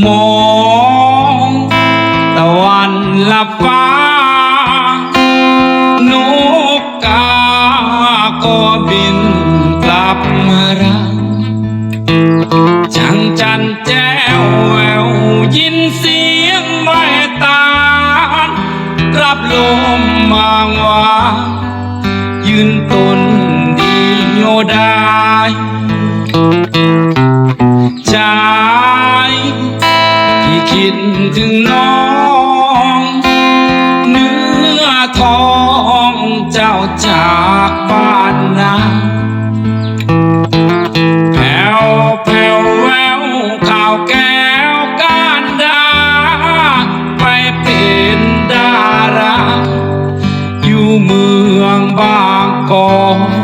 มองตะวันลับฟ้านกกาก็บินกลับมารังจังจันแจ้วแววยินเสียงไม่ตานรับลมมางว ที่คิดถึงน้อง เนื้อทองเจ้าจากบ้านนาแผ่วแผ่วแววข่าวแก้วก้ารดา ไปเป็นดารา อยู่เมืองบางกอก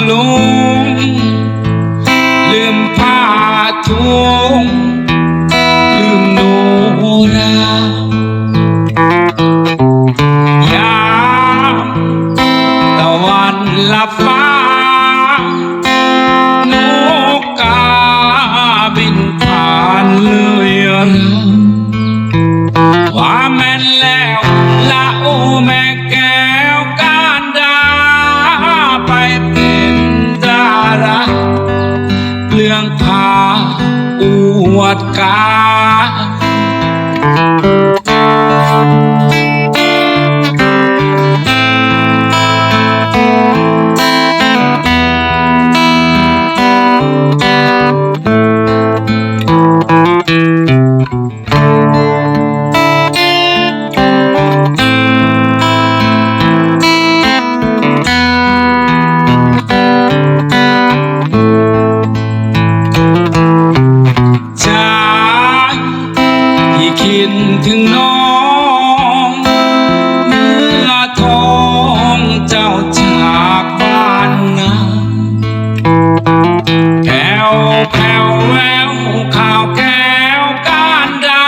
กรุงลืมผ้าทุงลืมโนรายามตะวันลับฟ้านกกาบินผ่านเลยเรา ว คิดถึงน้องเมื่อทองเจ้าจากบ้านนาแผ่วแผ่วแววข่าวแก้วการดา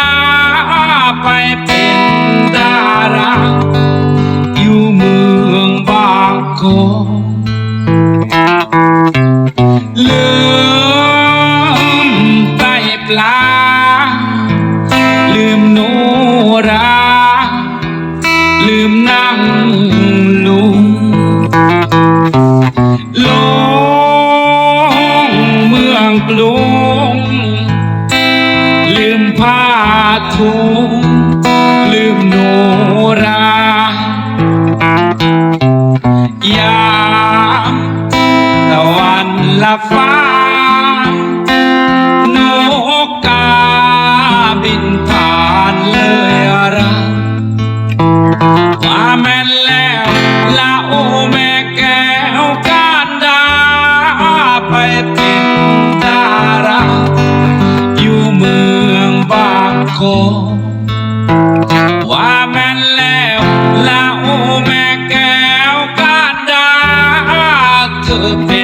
ไปเป็นดาราอยู่เมืองบางกอกลืมไตปลา ทุงลืมโนรา ยามตะวันลับฟ้าากว่าแม่นแล้วละโอแม่แก้วการดาเธอเป็น